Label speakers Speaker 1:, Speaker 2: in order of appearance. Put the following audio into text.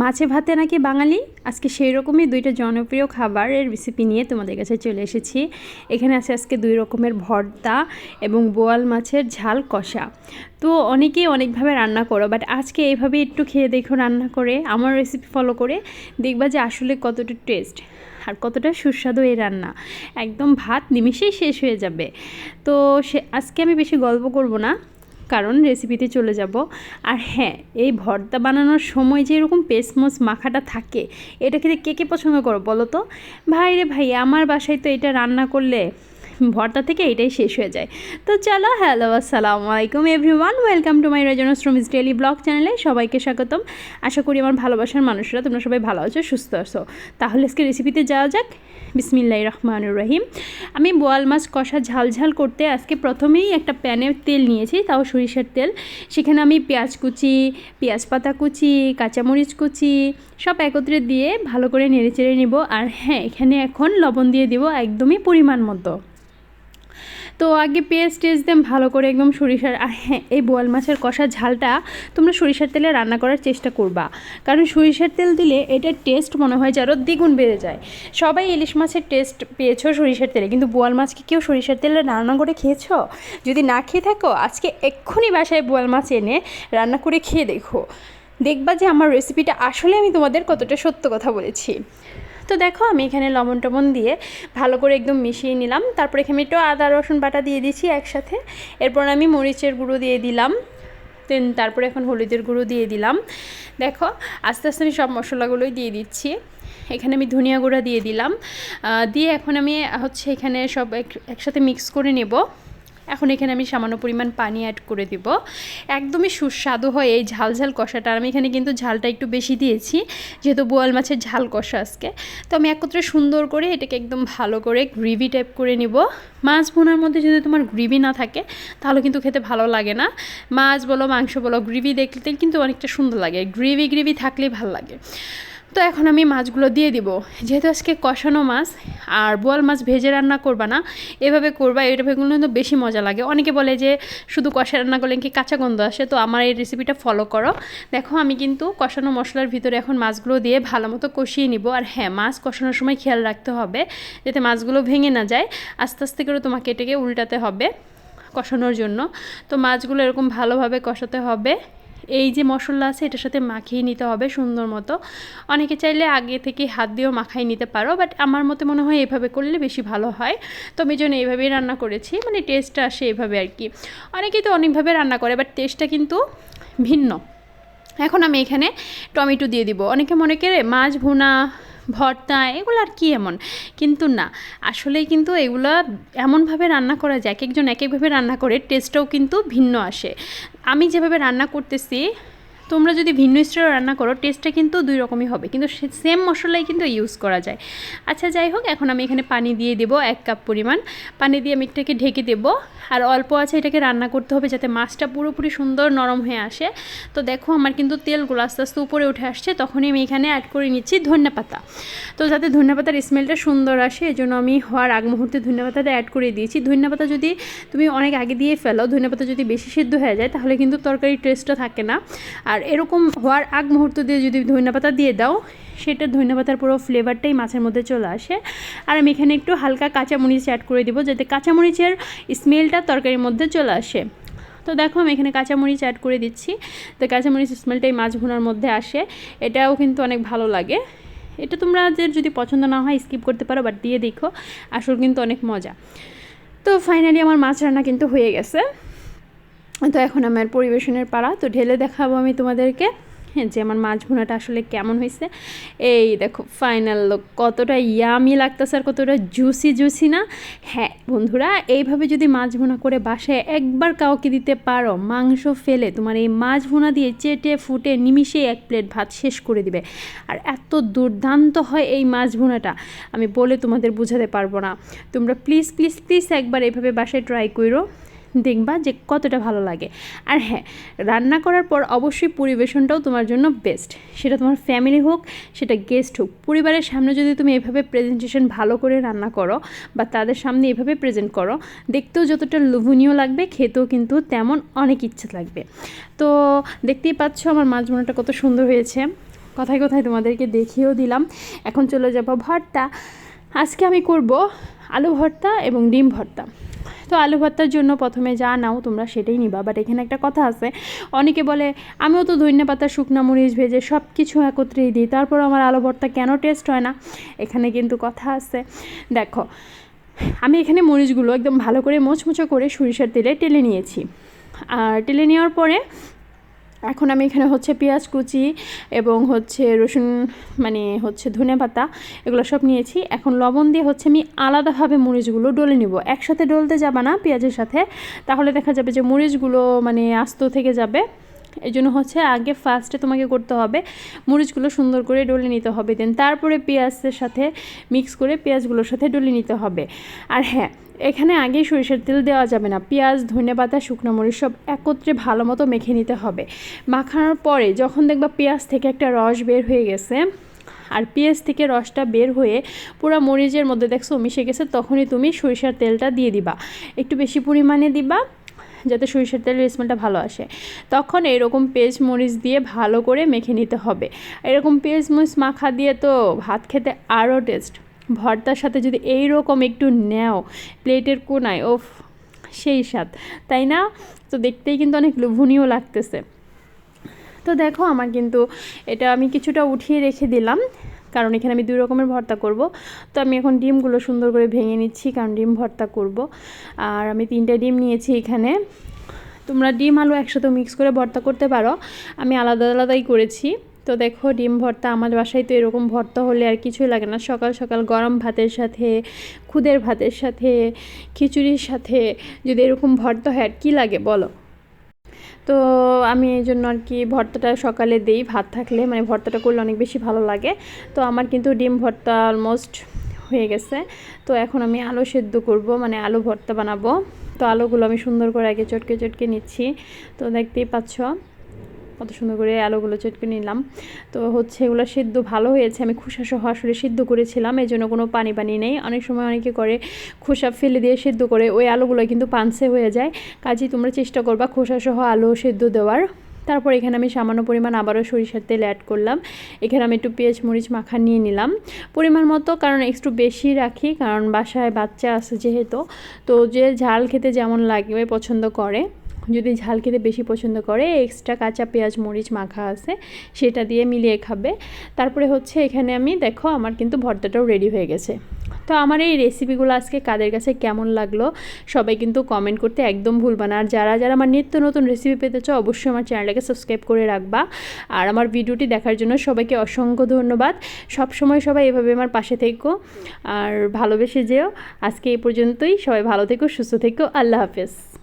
Speaker 1: মাছে ভাতে নাকি বাঙালি? আজকে সেই রকমই দুইটা জনপ্রিয় খাবারের রেসিপি নিয়ে তোমাদের কাছে চলে এসেছি। এখানে আছে আজকে দুই রকমের ভর্তা এবং বোয়াল মাছের ঝাল কষা। তো অনেকেই অনেকভাবে রান্না করো বাট আজকে এইভাবে একটু খেয়ে দেখো রান্না করে, আমার রেসিপি ফলো করে দেখবা যে আসলে কতটা টেস্ট আর কতটা সুস্বাদু এই রান্না। একদম ভাত নিমিশেই শেষ হয়ে যাবে। তো সে, আজকে আমি বেশি গল্প করব না। কারণ রেসিপিতে চলে যাব। আর হ্যাঁ এই ভর্তা বানানোর সময় যে এরকম পেসমস মাখাটা থাকে, এটা খেতে কে কে পছন্দ করো বলো তো? ভাই রে ভাই, আমার বাসায় তো এটা রান্না করলে ভর্তা থেকে এটাই শেষ হয়ে যায়। তো চলো হ্যালো আসসালামু আলাইকুম এভরিওয়ান ওয়েলকাম টু মাই রজন শ্রমিস ডেলি ব্লগ চ্যানেলে সবাইকে স্বাগতম। আশা করি আমার ভালোবাসার মানুষরা তোমরা সবাই ভালো আছো, সুস্থ আছো। তাহলে আজকে রেসিপিতে যাওয়া যাক। বিসমিল্লাহ রহমানুর রহিম। আমি বোয়াল মাছ কষা ঝাল ঝাল করতে আজকে প্রথমেই একটা প্যানে তেল নিয়েছি, তাও সরিষার তেল। সেখানে আমি পেঁয়াজ কুচি, পেঁয়াজ পাতা কুচি, কাঁচামরিচ কুচি, সব একত্রে দিয়ে ভালো করে নেড়ে চেড়ে নিব। আর হ্যাঁ এখানে এখন লবণ দিয়ে দিব একদমই পরিমাণ মতো। তো আগে পেঁয়াজ টেস্ট দেম ভালো করে একদম সরিষার, আর হ্যাঁ এই বোয়াল মাছের কষা ঝালটা তোমরা সরিষার তেলে রান্না করার চেষ্টা করবা। কারণ সরিষার তেল দিলে এটার টেস্ট মনে হয় যে দ্বিগুণ বেড়ে যায়। সবাই ইলিশ মাছের টেস্ট পেয়েছ সরিষার তেলে, কিন্তু বোয়াল মাছকে কেউ সরিষার তেলে রান্না করে খেয়েছো? যদি না খেয়ে থাকো, আজকে এক্ষুনি বাসায় বোয়াল মাছ এনে রান্না করে খেয়ে দেখো। দেখবা যে আমার রেসিপিটা আসলে আমি তোমাদের কতটা সত্য কথা বলেছি। তো দেখো আমি এখানে লবণ টবণ দিয়ে ভালো করে একদম মিশিয়ে নিলাম। তারপর এখানে একটু আদা, রসুন বাটা দিয়ে দিচ্ছি একসাথে। এরপর আমি মরিচের গুঁড়ো দিয়ে দিলাম। দেন তারপরে এখন হলুদের গুঁড়ো দিয়ে দিলাম। দেখো, আস্তে আস্তে আমি সব মশলাগুলোই দিয়ে দিচ্ছি। এখানে আমি ধনিয়া গুঁড়া দিয়ে দিলাম। দিয়ে এখন আমি হচ্ছে এখানে সব একসাথে মিক্স করে নেব। এখন এখানে আমি সামান্য পরিমাণ পানি অ্যাড করে দিব। একদমই সুস্বাদু হয় এই ঝাল ঝাল কষাটা। আমি এখানে কিন্তু ঝালটা একটু বেশি দিয়েছি, যেহেতু বোয়াল মাছের ঝাল কষা আজকে। তো আমি একত্রে সুন্দর করে এটাকে একদম ভালো করে গ্রেভি টাইপ করে নিব। মাছ ভুনার মধ্যে যদি তোমার গ্রেভি না থাকে, তাহলে কিন্তু খেতে ভালো লাগে না। মাছ বলো, মাংস বলো, গ্রেভি দেখতে কিন্তু অনেকটা সুন্দর লাগে। গ্রেভি গ্রেভি থাকলেই ভালো লাগে। তো এখন আমি মাছগুলো দিয়ে দিব। যেহেতু আজকে কষানো মাছ, আর বোয়াল মাছ ভেজে রান্না করবা না, এভাবে করবা এইভাবে কিন্তু বেশি মজা লাগে। অনেকে বলে যে, শুধু কষা রান্না করলে কি কাঁচা গন্ধ আসে? তো আমার এই রেসিপিটা ফলো করো। দেখো, আমি কিন্তু কষানো মশলার ভিতরে এখন মাছগুলো দিয়ে ভালো মতো কষিয়ে নিব। আর হ্যাঁ মাছ কষানোর সময় খেয়াল রাখতে হবে, যাতে মাছগুলো ভেঙে না যায়। আস্তে আস্তে করে তোমাকে এটাকে উল্টাতে হবে কষানোর জন্য। তো মাছগুলো এরকম ভালোভাবে কষাতে হবে। এই যে মশলা আছে, এটার সাথে মাখিয়ে নিতে হবে সুন্দর মতো। অনেকে চাইলে আগে থেকে হাত দিয়েও মাখাই নিতে পারো বাট আমার মতে মনে হয় এভাবে করলে বেশি ভালো হয়। তো আমি জন্য এইভাবেই রান্না করেছি মানে টেস্টটা আসে এভাবে আর কি। অনেকেই তো অনেকভাবে রান্না করে বাট টেস্টটা কিন্তু ভিন্ন। এখন আমি এখানে টমেটো দিয়ে দিব। অনেকে মনে করে মাছ ভুনা ভর্তা, এগুলো আর কি এমন? কিন্তু না আসলে কিন্তু এগুলো এমনভাবে রান্না করা যায়, এক একজন এক একভাবে রান্না করে টেস্টটাও কিন্তু ভিন্ন আসে। আমি যেভাবে রান্না করতেছি তোমরা যদি ভিন্ন স্টাইলে রান্না করো টেস্টটা কিন্তু দুই রকমই হবে। কিন্তু সেম মশলাই কিন্তু ইউজ করা যায়। আচ্ছা যাই হোক, এখন আমি এখানে পানি দিয়ে দেবো এক কাপ পরিমাণ। পানি দিয়ে আমি এটাকে ঢেকে দেবো। আর অল্প আছে এটাকে রান্না করতে হবে যাতে মাছটা পুরোপুরি সুন্দর নরম হয়ে আসে। তো দেখো, আমার কিন্তু তেলগুলো আস্তে আস্তে উপরে উঠে আসছে। তখনই আমি এখানে অ্যাড করে নিচ্ছি ধন্যা পাতা। তো যাতে ধন্যা পাতার স্মেলটা সুন্দর আসে এই জন্য আমি হওয়ার আগ মুহূর্তে ধন্যা পাতাটা অ্যাড করে দিয়েছি। ধন্যা পাতা যদি তুমি অনেক আগে দিয়ে ফেলো, ধন্যা পাতা যদি বেশি সিদ্ধ হয়ে যায়, তাহলে কিন্তু তরকারির টেস্টটা থাকে না। আর এরকম হওয়ার আগ মুহূর্ত দিয়ে যদি ধন্যপাতা দিয়ে দাও, সেটা ধন্যপাতার পুরো ফ্লেভারটাই মাছের মধ্যে চলে আসে। আর আমি এখানে একটু হালকা কাঁচামরিচ অ্যাড করে দিব, যাতে কাঁচামরিচের স্মেলটা তরকারির মধ্যে চলে আসে। তো দেখো, আমি এখানে কাঁচামরিচ অ্যাড করে দিচ্ছি। তো কাঁচামরিচ স্মেলটাই মাছ ভুনার মধ্যে আসে। এটাও কিন্তু অনেক ভালো লাগে। এটা তোমরা যদি পছন্দ না হয় স্কিপ করতে পারো বাট দিয়ে দেখো, আসল কিন্তু অনেক মজা। তো ফাইনালি আমার মাছ রান্না কিন্তু হয়ে গেছে। তো এখন আমার পরিবেশনের পাড়া, তো ঢেলে দেখাবো আমি তোমাদেরকে হ্যাঁ যে আমার মাছ ভুনাটা আসলে কেমন হয়েছে। এই দেখো ফাইনাল লোক কতটা ইয়ামি লাগতেছে আর কতটা জুসি জুসি না? হ্যাঁ বন্ধুরা, এইভাবে যদি মাছ ভুনা করে বাসায় একবার কাউকে দিতে পারো, মাংস ফেলে তোমার এই মাছ ভুনা দিয়ে চেটে, ফুটে, নিমিশে এক প্লেট ভাত শেষ করে দিবে। আর এত দুর্দান্ত হয় এই মাছ ভুনাটা, আমি বলে তোমাদের বোঝাতে পারব না। তোমরা প্লিজ প্লিজ প্লিজ একবার এইভাবে বাসায় ট্রাই করো দেখবা যে কতটা ভালো লাগে। আর হ্যাঁ রান্না করার পর অবশ্যই পরিবেশনটাও তোমার জন্য বেস্ট সেটা তোমার ফ্যামিলি হোক, সেটা গেস্ট হোক। পরিবারের সামনে যদি তুমি এভাবে প্রেজেন্টেশন ভালো করে রান্না করো বা তাদের সামনে এভাবে প্রেজেন্ট করো, দেখতেও যতটা লোভনীয় লাগবে, খেতেও কিন্তু তেমন অনেক ইচ্ছে লাগবে। তো দেখতেই পাচ্ছ আমার মাছ বোনাটা কত সুন্দর হয়েছে। কথায় কথায় তোমাদেরকে দেখিয়েও দিলাম। এখন চলে যাব ভর্তা। আজকে আমি করব আলু ভর্তা এবং ডিম ভর্তা। তো আলু ভর্তার জন্য প্রথমে যা নাও তোমরা সেটাই নিবা। বাট এখানে একটা কথা আছে, অনেকে বলে, আমিও তো ধন্য পাতা, শুকনা মরিচ, ভেজে সব কিছু একত্রেই দিই, তারপর আমার আলু ভর্তা কেন টেস্ট হয় না? এখানে কিন্তু কথা আছে। দেখো, আমি এখানে মরিচগুলো একদম ভালো করে মোচমোচো করে সরিষার তেলে টেলে নিয়েছি। আর টেলে নেওয়ার পরে এখন আমি এখানে হচ্ছে পেঁয়াজ কুচি এবং হচ্ছে রসুন মানে হচ্ছে ধনে পাতা, এগুলো সব নিয়েছি। এখন লবণ দিয়ে হচ্ছে আমি আলাদাভাবে মরিচগুলো ডলে নিব। একসাথে ডলতে যাবা না পেঁয়াজের সাথে। তাহলে দেখা যাবে যে মরিচগুলো মানে আস্ত থেকে যাবে। এই জন্য হচ্ছে আগে ফার্স্টে তোমাকে করতে হবে মরিচগুলো সুন্দর করে ডলে নিতে হবে দেন তারপরে পেঁয়াজের সাথে মিক্স করে পেঁয়াজগুলোর সাথে ডলে নিতে হবে। আর হ্যাঁ এখানে আগে সরিষার তেল দেওয়া যাবে না, পেঁয়াজ, ধনে পাতা, শুকনো মরিচ সব একত্রে ভালো মতো মেখে নিতে হবে। মাখানোর পরে যখন দেখবা পেঁয়াজ থেকে একটা রস বের হয়ে গেছে, আর পেঁয়াজ থেকে রসটা বের হয়ে পুরো মরিচের মধ্যে দেখছ মিশে গেছে, তখনই তুমি সরিষার তেলটা দিয়ে দিবা। একটু বেশি পরিমাণে দিবা যাতে সরিষার তেলের স্মেলটা ভালো আসে। তখন এরকম পেঁয়াজ মরিচ দিয়ে ভালো করে মেখে নিতে হবে। এরকম পেঁয়াজ মরিচ মাখা দিয়ে তো ভাত খেতে আরও টেস্ট ভর্তার সাথে যদি এই রকম একটু নেও, প্লেটের কোনায়, ওফ, সেই স্বাদ। তাই না? তো দেখতেই কিন্তু অনেক লোভনীয় লাগতেছে। তো দেখো, আমার কিন্তু এটা আমি কিছুটা উঠিয়ে রেখে দিলাম। কারণ এখানে আমি দুই রকমের ভর্তা করব। তো আমি এখন ডিমগুলো সুন্দর করে ভেঙে নিচ্ছি, কারণ ডিম ভর্তা করব। আর আমি তিনটে ডিম নিয়েছি এখানে। তোমরা ডিম আলু একসাথে মিক্স করে ভর্তা করতে পারো। আমি আলাদা আলাদাই করেছি। তো দেখো, ডিম ভর্তা আমার বাসায় তো এরকম ভর্তা হলে আর কিছুই লাগে না। সকাল সকাল গরম ভাতের সাথে, খুদের ভাতের সাথে, খিচুড়ির সাথে যদি এরকম ভর্তা হয় আর কী লাগে বলো? তো আমি এই জন্য আর কি ভর্তাটা সকালে দিই, ভাত থাকলে। মানে ভর্তাটা করলে অনেক বেশি ভালো লাগে। তো আমার কিন্তু ডিম ভর্তা অলমোস্ট হয়ে গেছে। তো এখন আমি আলু সেদ্ধ করব মানে আলু ভর্তা বানাবো। তো আলুগুলো আমি সুন্দর করে আগে চটকে চটকে নিচ্ছি। তো দেখতেই পাচ্ছ। কত সুন্দর করে আলুগুলো চটকে নিলাম। তো হচ্ছে এগুলো সিদ্ধ ভালো হয়েছে। আমি খোসা সহ আসলে সিদ্ধ করেছিলাম এই জন্য কোনো পানি পানি নেই। অনেক সময় অনেকে করে খোসা ফেলে দিয়ে সিদ্ধ করে, ওই আলুগুলো কিন্তু পানসে হয়ে যায়। কাজেই তোমরা চেষ্টা করবা খোসা সহ আলু সিদ্ধ দেওয়ার। তারপর এখানে আমি সামান্য পরিমাণ আবারও সরিষার তেল অ্যাড করলাম। এখানে আমি একটু পেঁয়াজ, মরিচ মাখা নিয়ে নিলাম। পরিমাণ মতো, কারণ একটু বেশি রাখি, কারণ বাসায় বাচ্চা আছে যেহেতু। তো যে ঝাল খেতে যেমন লাগবে পছন্দ করে। যদি ঝাল খেতে বেশি পছন্দ করে এক্সট্রা কাঁচা পেঁয়াজ, মরিচ, মাখা আছে, সেটা দিয়ে মিলিয়ে খাবে। তারপরে হচ্ছে এখানে আমি, দেখো আমার কিন্তু ভর্তাটাও রেডি হয়ে গেছে। তো আমার এই রেসিপিগুলো আজকে কাদের কাছে কেমন লাগল, সবাই কিন্তু কমেন্ট করতে একদম ভুলবা না। আর যারা যারা আমার নিত্য নতুন রেসিপি পেতে চাও, অবশ্যই আমার চ্যানেলটাকে সাবস্ক্রাইব করে রাখবা। আর আমার ভিডিওটি দেখার জন্য সবাইকে অসংখ্য ধন্যবাদ। সব সময় সবাই এভাবে আমার পাশে থেকো। আর ভালোবেসে যেও। আজকে এই পর্যন্তই। সবাই ভালো থেকো, সুস্থ থেকো। আল্লাহ হাফেজ।